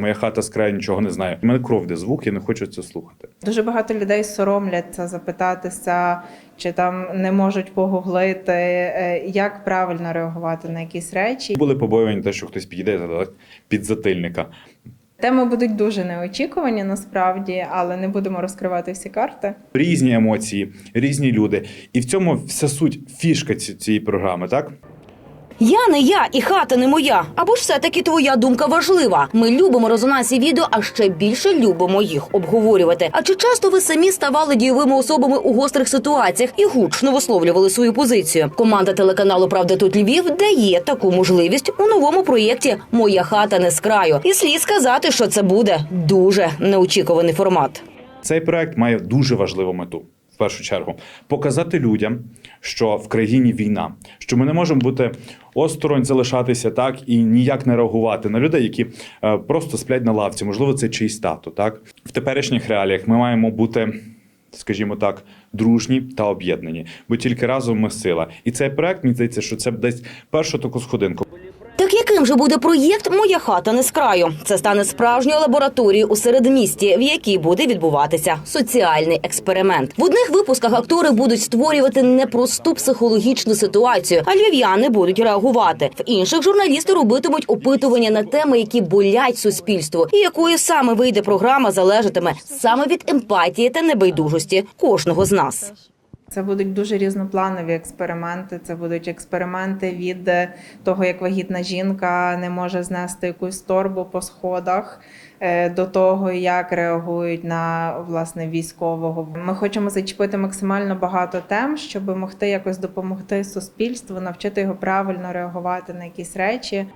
Моя хата з краю нічого не знає. У мене кров де звук, я не хочу це слухати. Дуже багато людей соромляться запитатися, чи там не можуть погуглити, е, як правильно реагувати на якісь речі. Були побоювання, те, що хтось підійде і задасть підзатильника. Теми будуть дуже неочікувані насправді, але не будемо розкривати всі карти. Різні емоції, різні люди. І в цьому вся суть фішка цієї програми, так? Я не я і хата не моя. Або ж все-таки твоя думка важлива. Ми любимо резонансні відео, а ще більше любимо їх обговорювати. А чи часто ви самі ставали дійовими особами у гострих ситуаціях і гучно висловлювали свою позицію? Команда телеканалу Правда тут Львів дає таку можливість у новому проєкті Моя хата не з краю. І слід сказати, що це буде дуже неочікуваний формат. Цей проект має дуже важливу мету. Першу чергу показати людям, що в країні війна, що ми не можемо бути осторонь залишатися так і ніяк не реагувати на людей, які е, просто сплять на лавці. Можливо, це чийсь тато. Так в теперішніх реаліях ми маємо бути, скажімо так, дружні та об'єднані, бо тільки разом ми сила. І цей проект мені здається, що це десь першу таку сходинку. Так яким же буде проєкт Моя хата не з краю? Це стане справжньою лабораторією у середмісті, в якій буде відбуватися соціальний експеримент. В одних випусках актори будуть створювати непросту психологічну ситуацію, а львів'яни будуть реагувати. В інших журналісти робитимуть опитування на теми, які болять суспільству, і якою саме вийде програма, залежатиме саме від емпатії та небайдужості кожного з нас. Це будуть дуже різнопланові експерименти. Це будуть експерименти від е, того, як вагітна жінка не може знести якусь торбу по сходах, е, до того, як реагують на власне військового. Ми хочемо зачепити максимально багато тем, щоб могти якось допомогти суспільству, навчити його правильно реагувати на якісь речі.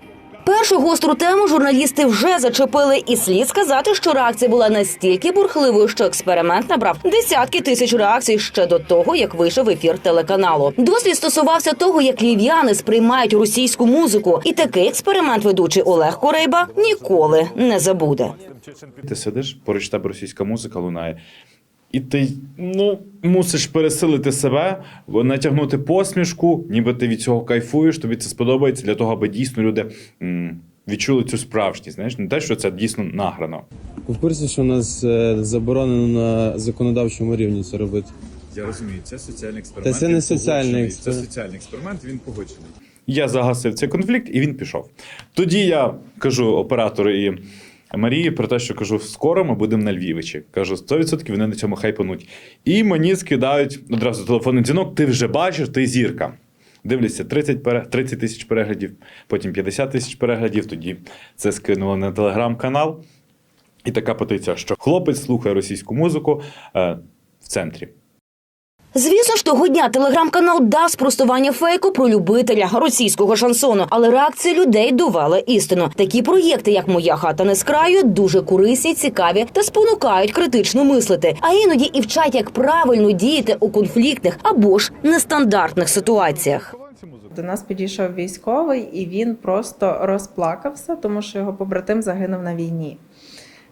Першу гостру тему журналісти вже зачепили, і слід сказати, що реакція була настільки бурхливою, що експеримент набрав десятки тисяч реакцій ще до того, як вийшов ефір телеканалу. Дослід стосувався того, як львів'яни сприймають російську музику, і такий експеримент ведучий Олег Корейба ніколи не забуде. Ти сидиш, поруч тебе російська музика лунає. І ти ну, мусиш пересилити себе, натягнути посмішку, ніби ти від цього кайфуєш, тобі це сподобається для того, аби дійсно люди м, відчули цю справжність. Знаєш, не те, що це дійсно награно. В курсі, що у нас е, заборонено на законодавчому рівні це робити? Я розумію, це соціальний експеримент. Та це не соціальний експеримент. Це соціальний експеримент, він погоджений. Я загасив цей конфлікт, і він пішов. Тоді я кажу оператору і Марії про те, що кажу, скоро ми будемо на Львівичі. Кажу, 100% вони на цьому хайпануть. І мені скидають одразу телефонний дзвінок. Ти вже бачиш, ти зірка. Дивлюся, 30 пере- 30 тисяч переглядів, потім 50 тисяч переглядів. Тоді це скинули на телеграм-канал. І така петиція, що хлопець слухає російську музику е, в центрі. Звісно ж, того дня телеграм-канал дав спростування фейку про любителя російського шансону, але реакція людей довела істину. Такі проєкти, як Моя хата не з краю, дуже корисні, цікаві та спонукають критично мислити, а іноді і вчать, як правильно діяти у конфліктних або ж нестандартних ситуаціях. До нас підійшов військовий, і він просто розплакався, тому що його побратим загинув на війні.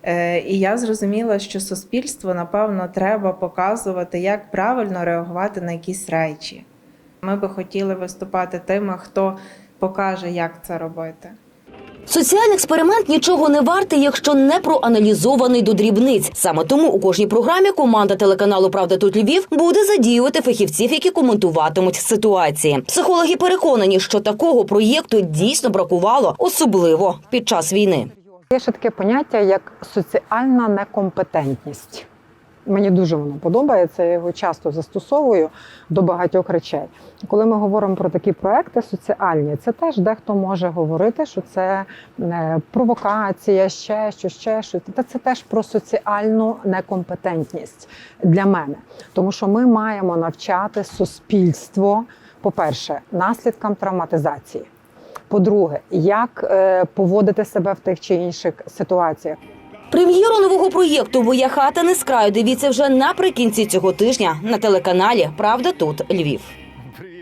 Е, І я зрозуміла, що суспільству, напевно, треба показувати, як правильно реагувати на якісь речі. Ми би хотіли виступати тими, хто покаже, як це робити. Соціальний експеримент нічого не вартий, якщо не проаналізований до дрібниць. Саме тому у кожній програмі команда телеканалу Правда тут Львів буде задіювати фахівців, які коментуватимуть ситуації. Психологи переконані, що такого проєкту дійсно бракувало, особливо під час війни. Є ще таке поняття, як соціальна некомпетентність. Мені дуже воно подобається, я його часто застосовую до багатьох речей. Коли ми говоримо про такі проекти соціальні, це теж дехто може говорити, що це е, провокація, ще щось, ще щось. Та це теж про соціальну некомпетентність для мене. Тому що ми маємо навчати суспільство, по-перше, наслідкам травматизації. По-друге, як е, поводити себе в тих чи інших ситуаціях. Прем'єру нового проєкту Моя хата не з краю. Дивіться вже наприкінці цього тижня на телеканалі Правда тут Львів.